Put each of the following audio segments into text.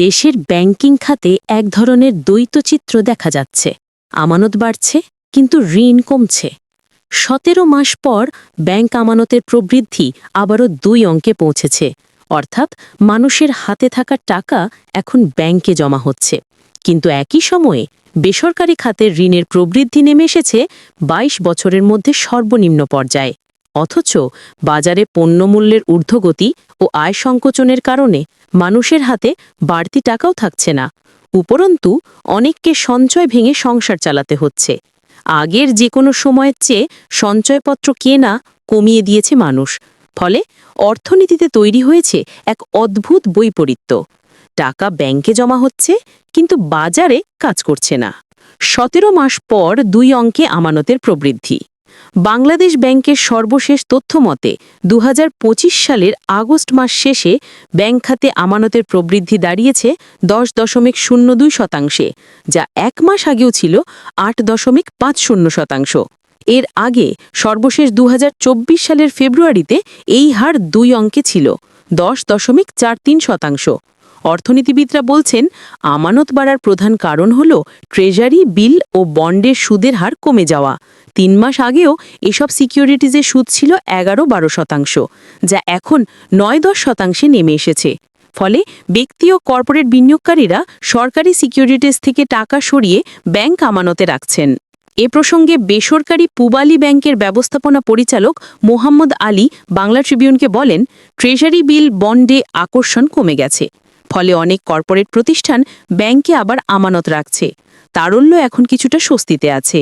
দেশের ব্যাংকিং খাতে এক ধরনের দ্বৈত চিত্র দেখা যাচ্ছে। আমানত বাড়ছে, কিন্তু ঋণ কমছে। সতেরো মাস পর ব্যাংক আমানতের প্রবৃদ্ধি আবারও দুই অঙ্কে পৌঁছেছে। অর্থাৎ মানুষের হাতে থাকা টাকা এখন ব্যাংকে জমা হচ্ছে। কিন্তু একই সময়ে বেসরকারি খাতের ঋণের প্রবৃদ্ধি নেমে এসেছে ২২ বছরের মধ্যে সর্বনিম্ন পর্যায়ে। অথচ বাজারে পণ্যমূল্যের ঊর্ধ্বগতি ও আয় সংকোচনের কারণে মানুষের হাতে বাড়তি টাকাও থাকছে না। উপরন্তু, অনেককে সঞ্চয় ভেঙে সংসার চালাতে হচ্ছে। আগের যে কোনো সময়ের চেয়ে সঞ্চয়পত্র কেনা কমিয়ে দিয়েছে মানুষ। ফলে অর্থনীতিতে তৈরি হয়েছে এক অদ্ভুত বৈপরীত্য। টাকা ব্যাংকে জমা হচ্ছে, কিন্তু বাজারে কাজ করছে না। সতেরো মাস পর দুই অঙ্কে আমানতের প্রবৃদ্ধি। বাংলাদেশ ব্যাংকের সর্বশেষ তথ্য মতে দু সালের আগস্ট মাস শেষে ব্যাংক খাতে আমানতের প্রবৃদ্ধি দাঁড়িয়েছে দশ দশমিক শূন্য দুই শতাংশে, যা এক মাস আগেও ছিল আট দশমিক পাঁচ শূন্য শতাংশ। এর আগে সর্বশেষ দু হাজার চব্বিশ সালের ফেব্রুয়ারিতে এই হার দুই অঙ্কে ছিল, দশ দশমিক চার তিন শতাংশ। অর্থনীতিবিদরা বলছেন, আমানত বাড়ার প্রধান কারণ হল ট্রেজারি, বিল ও বন্ডের সুদের হার কমে যাওয়া। তিন মাস আগেও এসব সিকিউরিটিজের সুদ ছিল এগারো বারো শতাংশ, যা এখন নয় দশ শতাংশে নেমে এসেছে। ফলে ব্যক্তি ও কর্পোরেট বিনিয়োগকারীরা সরকারি সিকিউরিটিজ থেকে টাকা সরিয়ে ব্যাংক আমানতে রাখছেন। এ প্রসঙ্গে বেসরকারি পুবালি ব্যাংকের ব্যবস্থাপনা পরিচালক মোহাম্মদ আলী বাংলা ট্রিবিউনকে বলেন, ট্রেজারি বিল বন্ডে আকর্ষণ কমে গেছে, ফলে অনেক কর্পোরেট প্রতিষ্ঠান ব্যাংকে আবার আমানত রাখছে। তারল্য এখন কিছুটা স্বস্তিতে আছে।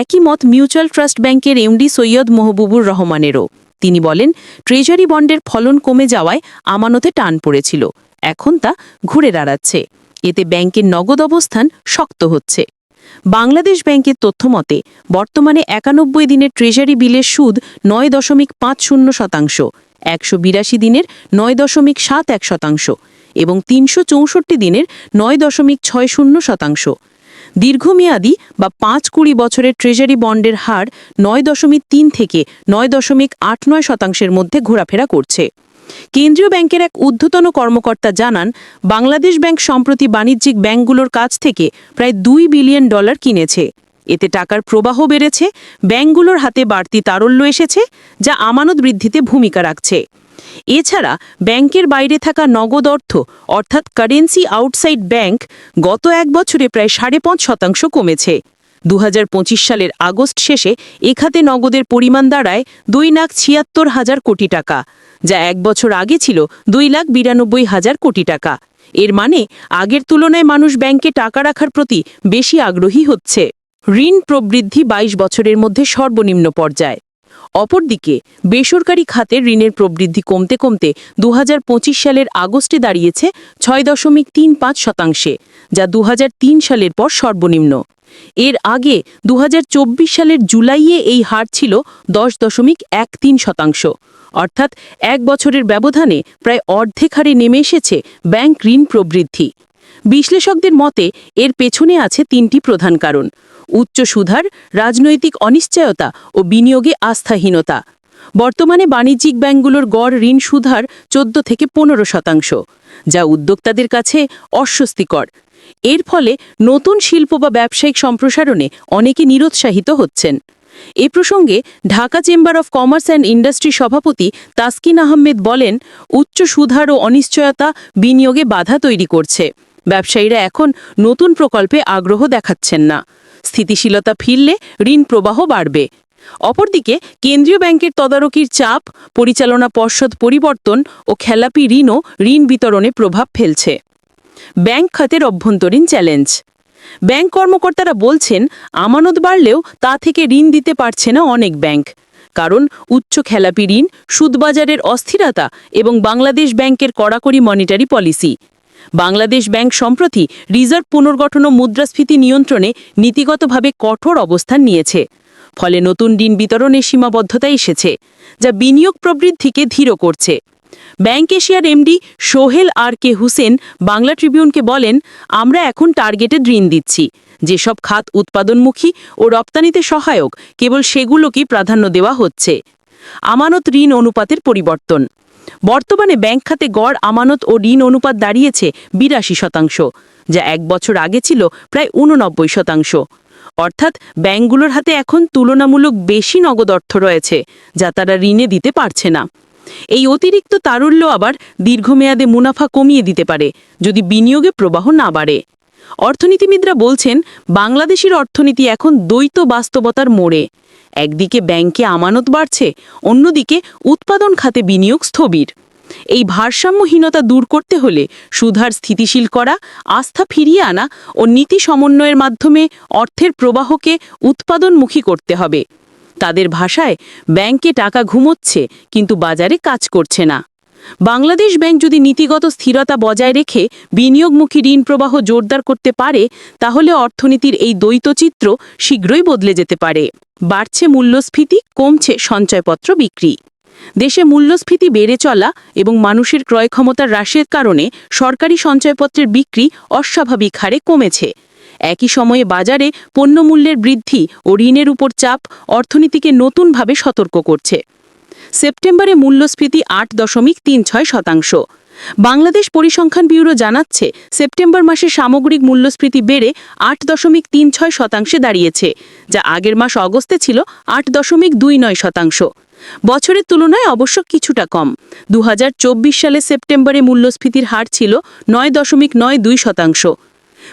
একই মত মিউচুয়াল ট্রাস্ট ব্যাংকের এমডি সৈয়দ মহবুবুর রহমানেরও। তিনি বলেন, ট্রেজারি বন্ডের ফলন কমে যাওয়ায় আমানতে টান পড়েছিল। এখন তা ঘুরে দাঁড়াচ্ছে। এতে ব্যাংকের নগদ অবস্থান শক্ত হচ্ছে। বাংলাদেশ ব্যাংকের তথ্যমতে বর্তমানে একানব্বই দিনের ট্রেজারি বিলের সুদ নয় দশমিক পাঁচ শূন্য শতাংশ, একশো বিরাশি দিনের নয় দশমিক সাত এক শতাংশ এবং তিনশো চৌষট্টি দিনের নয় দশমিক ছয় শূন্য শতাংশ। দীর্ঘমেয়াদী বা পাঁচ কুড়ি বছরের ট্রেজারি বন্ডের হার নয় দশমিক তিন থেকে নয় দশমিক আট নয় শতাংশের মধ্যে ঘোরাফেরা করছে। কেন্দ্রীয় ব্যাংকের এক ঊর্ধ্বতন কর্মকর্তা জানান, বাংলাদেশ ব্যাংক সম্প্রতি বাণিজ্যিক ব্যাংকগুলোর কাছ থেকে প্রায় দুই বিলিয়ন ডলার কিনেছে। এতে টাকার প্রবাহ বেড়েছে, ব্যাংকগুলোর হাতে বাড়তি তারল্য এসেছে, যা আমানত বৃদ্ধিতে ভূমিকা রাখছে। এছাড়া ব্যাংকের বাইরে থাকা নগদ অর্থ, অর্থাৎ কারেন্সি আউটসাইড ব্যাংক, গত এক বছরে প্রায় সাড়ে পাঁচ শতাংশ কমেছে। দু হাজার পঁচিশ সালের আগস্ট শেষে এখাতে নগদের পরিমাণ দাঁড়ায় দুই লাখ ছিয়াত্তর হাজার কোটি টাকা, যা এক বছর আগে ছিল দুই লাখ বিরানব্বই হাজার কোটি টাকা। এর মানে আগের তুলনায় মানুষ ব্যাংকে টাকা রাখার প্রতি বেশি আগ্রহী হচ্ছে। ঋণ প্রবৃদ্ধি ২২ বছরের মধ্যে সর্বনিম্ন পর্যায়। অপরদিকে, বেসরকারি খাতে ঋণের প্রবৃদ্ধি কমতে কমতে দু হাজার পঁচিশ সালের আগস্টে দাঁড়িয়েছে ছয় দশমিক তিন পাঁচ শতাংশে, যা দু হাজার তিন সালের পর সর্বনিম্ন। এর আগে দু হাজার চব্বিশ সালের জুলাইয়ে এই হার ছিল দশ দশমিক এক তিন শতাংশ। অর্থাৎ এক বছরের ব্যবধানে প্রায় অর্ধেক হারে নেমে এসেছে ব্যাংক ঋণ প্রবৃদ্ধি। বিশ্লেষকদের মতে, এর পেছনে আছে তিনটি প্রধান কারণ। উচ্চ সুধার, রাজনৈতিক অনিশ্চয়তা ও বিনিয়োগে আস্থাহীনতা। বর্তমানে বাণিজ্যিক ব্যাংকগুলোর গড় ঋণ সুধার চোদ্দ থেকে পনেরো শতাংশ, যা উদ্যোক্তাদের কাছে অস্বস্তিকর। এর ফলে নতুন শিল্প বা ব্যবসায়িক সম্প্রসারণে অনেকে নিরুৎসাহিত হচ্ছেন। এ প্রসঙ্গে Dhaka chamber of commerce and industry সভাপতি তাসকিন আহমেদ বলেন, উচ্চ সুধার ও অনিশ্চয়তা বিনিয়োগে বাধা তৈরি করছে। ব্যবসায়ীরা এখন নতুন প্রকল্পে আগ্রহ দেখাচ্ছেন না। স্থিতিশীলতা ফিরলে ঋণ প্রবাহ বাড়বে। অপরদিকে, কেন্দ্রীয় ব্যাংকের তদারকির চাপ, পরিচালনা পর্ষদ পরিবর্তন ও খেলাপি ঋণও ঋণ বিতরণে প্রভাব ফেলছে। ব্যাংক খাতের অভ্যন্তরীণ চ্যালেঞ্জ। ব্যাংক কর্মকর্তারা বলছেন, আমানত বাড়লেও তা থেকে ঋণ দিতে পারছে না অনেক ব্যাংক। কারণ, উচ্চ খেলাপি ঋণ, সুদবাজারের অস্থিরতা এবং বাংলাদেশ ব্যাংকের কড়াকড়ি মনিটারি পলিসি বাংলাদেশ ব্যাংক সম্প্রতি রিজার্ভ পুনর্গঠন ও মুদ্রাস্ফীতি নিয়ন্ত্রণে নীতিগতভাবে কঠোর অবস্থান নিয়েছে। ফলে নতুন ঋণ বিতরণে সীমাবদ্ধতা এসেছে, যা বিনিয়োগ প্রবৃদ্ধিকে ধীর করছে। ব্যাংক এশিয়ার MD Sohel R K Hussain Bangla ট্রিবিউনকে বলেন, আমরা এখন টার্গেটেড ঋণ দিচ্ছি। যেসব খাত উৎপাদনমুখী ও রপ্তানিতে সহায়ক, কেবল সেগুলোকেই প্রাধান্য দেওয়া হচ্ছে। আমানত ঋণ অনুপাতের পরিবর্তন। বর্তমানে ব্যাংক খাতে গড়, আমানত ও ঋণ অনুপাত দাঁড়িয়েছে বিরাশি শতাংশ, যা এক বছর আগে ছিল প্রায় উননব্বই শতাংশ। অর্থাৎ ব্যাংকগুলোর হাতে এখন তুলনামূলক বেশি নগদ অর্থ রয়েছে, যা তারা ঋণে দিতে পারছে না। এই অতিরিক্ত তারল্য আবার দীর্ঘমেয়াদে মুনাফা কমিয়ে দিতে পারে, যদি বিনিয়োগে প্রবাহ না বাড়ে। অর্থনীতিবিদরা বলছেন, বাংলাদেশের অর্থনীতি এখন দ্বৈত বাস্তবতার মোড়ে। একদিকে ব্যাংকে আমানত বাড়ছে, অন্যদিকে উৎপাদন খাতে বিনিয়োগ স্থবির। এই ভারসাম্যহীনতা দূর করতে হলে সুধার স্থিতিশীল করা, আস্থা ফিরিয়ে আনা ও নীতি সমন্বয়ের মাধ্যমে অর্থের প্রবাহকে উৎপাদনমুখী করতে হবে। তাদের ভাষায়, ব্যাংকে টাকা ঘুমোচ্ছে, কিন্তু বাজারে কাজ করছে না। বাংলাদেশ ব্যাংক যদি নীতিগত স্থিরতা বজায় রেখে বিনিয়োগমুখী ঋণ প্রবাহ জোরদার করতে পারে, তাহলে অর্থনীতির এই দ্বৈত চিত্র শীঘ্রই বদলে যেতে পারে। বাড়ছে মূল্যস্ফীতি, কমছে সঞ্চয়পত্র বিক্রি। দেশে মূল্যস্ফীতি বেড়ে চলা এবং মানুষের ক্রয় ক্ষমতা হ্রাসের কারণে সরকারি সঞ্চয়পত্রের বিক্রি অস্বাভাবিক হারে কমেছে। একই সময়ে বাজারে পণ্যমূল্যের বৃদ্ধি ও ঋণের উপর চাপ অর্থনীতিকে নতুনভাবে সতর্ক করছে। সেপ্টেম্বরে মূল্যস্ফীতি আট দশমিক তিন ছয় শতাংশ। বাংলাদেশ পরিসংখ্যান ব্যুরো জানাচ্ছে, সেপ্টেম্বর মাসে সামগ্রিক মূল্যস্ফীতি বেড়ে আট দশমিক তিন ছয় শতাংশে দাঁড়িয়েছে, যা আগের মাস অগস্টে ছিল আট দশমিক দুই নয় শতাংশ। বছরের তুলনায় অবশ্য কিছুটা কম। দু হাজার চব্বিশ সালে সেপ্টেম্বরে মূল্যস্ফীতির হার ছিল নয় দশমিক নয় দুই শতাংশ।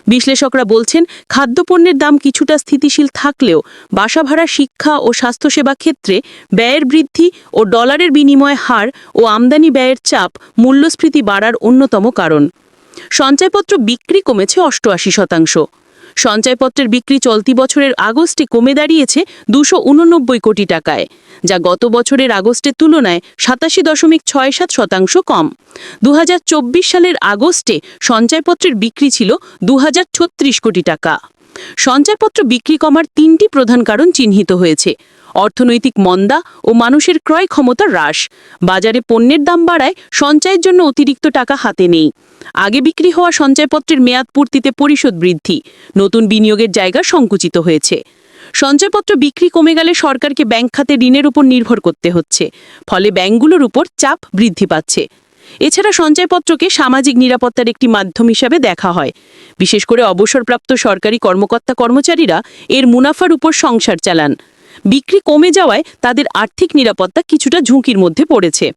বিশ্লেষকরা বলছেন, খাদ্যপণ্যের দাম কিছুটা স্থিতিশীল থাকলেও বাসা ভাড়া, শিক্ষা ও স্বাস্থ্যসেবা ক্ষেত্রে ব্যয়ের বৃদ্ধি ও ডলারের বিনিময় হার ও আমদানি ব্যয়ের চাপ মূল্যস্ফীতি বাড়ার অন্যতম কারণ। সঞ্চয়পত্র বিক্রি কমেছে অষ্টআশি শতাংশ। সঞ্চয়পত্রের বিক্রি চলতি বছরের আগস্টে কমে দাঁড়িয়েছে দুশো উননব্বই কোটি টাকায়, যা গত বছরের আগস্টের তুলনায় সাতাশি দশমিক ছয় সাত শতাংশ কম। দু হাজার চব্বিশ সালের আগস্টে সঞ্চয়পত্রের বিক্রি ছিল দু হাজার ছত্রিশ কোটি টাকা। সঞ্চয়পত্র বিক্রি কমার তিনটি প্রধান কারণ চিহ্নিত হয়েছে। অর্থনৈতিক মন্দা ও মানুষের ক্রয় ক্ষমতা হ্রাস। বাজারে পণ্যের দাম বাড়ায়, সঞ্চয়ের জন্য অতিরিক্ত টাকা হাতে নেই। আগে বিক্রি হওয়া সঞ্চয়পত্রের মেয়াদ পূর্তিতে পরিশোধ বৃদ্ধি। নতুন বিনিয়োগের জায়গা সংকুচিত হয়েছে। সঞ্চয়পত্র বিক্রি কমে গেলে সরকারকে ব্যাংক খাতে ঋণের উপর নির্ভর করতে হচ্ছে। ফলে ব্যাংকগুলোর উপর চাপ বৃদ্ধি পাচ্ছে। এছাড়া সঞ্চয়পত্রকে সামাজিক নিরাপত্তার একটি মাধ্যম হিসাবে দেখা হয়। বিশেষ করে অবসরপ্রাপ্ত সরকারি কর্মকর্তা কর্মচারীরা এর মুনাফার উপর সংসার চালান। বিক্রি কমে যাওয়ায় তাদের আর্থিক নিরাপত্তা কিছুটা ঝুঁকির মধ্যে পড়েছে।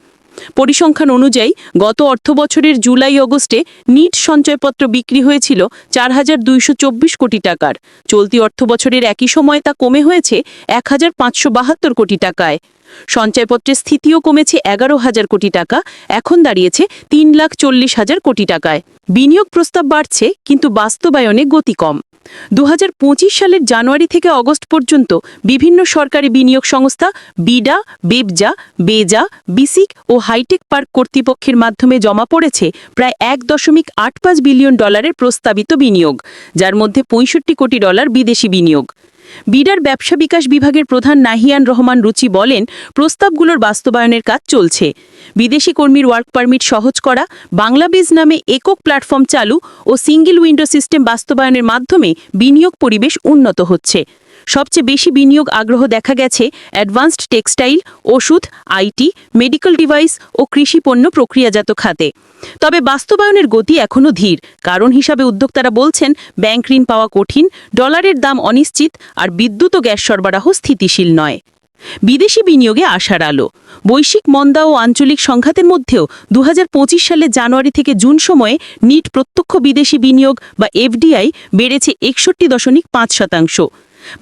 পরিসংখ্যান অনুযায়ী, গত অর্থবছরের জুলাই অগস্টে নিট সঞ্চয়পত্র বিক্রি হয়েছিল চার হাজার দুইশো চব্বিশ কোটি টাকার। চলতি অর্থবছরের একই সময় তা কমে হয়েছে এক হাজার পাঁচশো বাহাত্তর কোটি টাকায়। সঞ্চয়পত্রের স্থিতিও কমেছে এগারো হাজার কোটি টাকা, এখন দাঁড়িয়েছে তিন লাখ চল্লিশ হাজার কোটি টাকায়। বিনিয়োগ প্রস্তাব বাড়ছে, কিন্তু বাস্তবায়নে গতি কম। দু হাজার পঁচিশ সালের জানুয়ারি থেকে অগস্ট পর্যন্ত বিভিন্ন সরকারি বিনিয়োগ সংস্থা বিডা, বেবজা, বেজা, বিসিক ও হাইটেক পার্ক কর্তৃপক্ষের মাধ্যমে জমা পড়েছে প্রায় এক দশমিক আট পাঁচ বিলিয়ন ডলারের প্রস্তাবিত বিনিয়োগ, যার মধ্যে পঁয়ষট্টি কোটি ডলার বিদেশি বিনিয়োগ। বিডার ব্যবসা বিকাশ বিভাগের প্রধান নাহিয়ান রহমান রুচি বলেন, প্রস্তাবগুলোর বাস্তবায়নের কাজ চলছে। বিদেশি কর্মীর ওয়ার্ক পারমিট সহজ করা, বাংলাবিজ নামে একক প্ল্যাটফর্ম চালু ও সিঙ্গেল উইন্ডো সিস্টেম বাস্তবায়নের মাধ্যমে বিনিয়োগ পরিবেশ উন্নত হচ্ছে। সবচেয়ে বেশি বিনিয়োগ আগ্রহ দেখা গেছে অ্যাডভান্সড টেক্সটাইল, ওষুধ আইটি মেডিকেল ডিভাইস ও কৃষি পণ্য প্রক্রিয়াজাত খাতে। তবে বাস্তবায়নের গতি এখনও ধীর। কারণ হিসাবে উদ্যোক্তারা বলছেন, ব্যাংক ঋণ পাওয়া কঠিন, ডলারের দাম অনিশ্চিত আর বিদ্যুৎ ও গ্যাস সরবরাহ স্থিতিশীল নয়। বিদেশি বিনিয়োগে আশার আলো। বৈশ্বিক মন্দা ও আঞ্চলিক সংঘাতের মধ্যেও দু হাজার সালে জানুয়ারি থেকে জুন সময়ে নিট প্রত্যক্ষ বিদেশি বিনিয়োগ বা এফডিআই বেড়েছে একষট্টি দশমিক পাঁচ শতাংশ।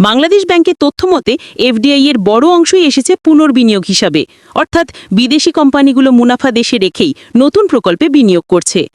বাংলাদেশ ব্যাংকের তথ্য মতে, এফডিআই এর বড় অংশই এসেছে পুনর্বিনিয়োগ হিসাবে। অর্থাৎ বিদেশি কোম্পানিগুলো মুনাফা দেশে রেখেই নতুন প্রকল্পে বিনিয়োগ করছে।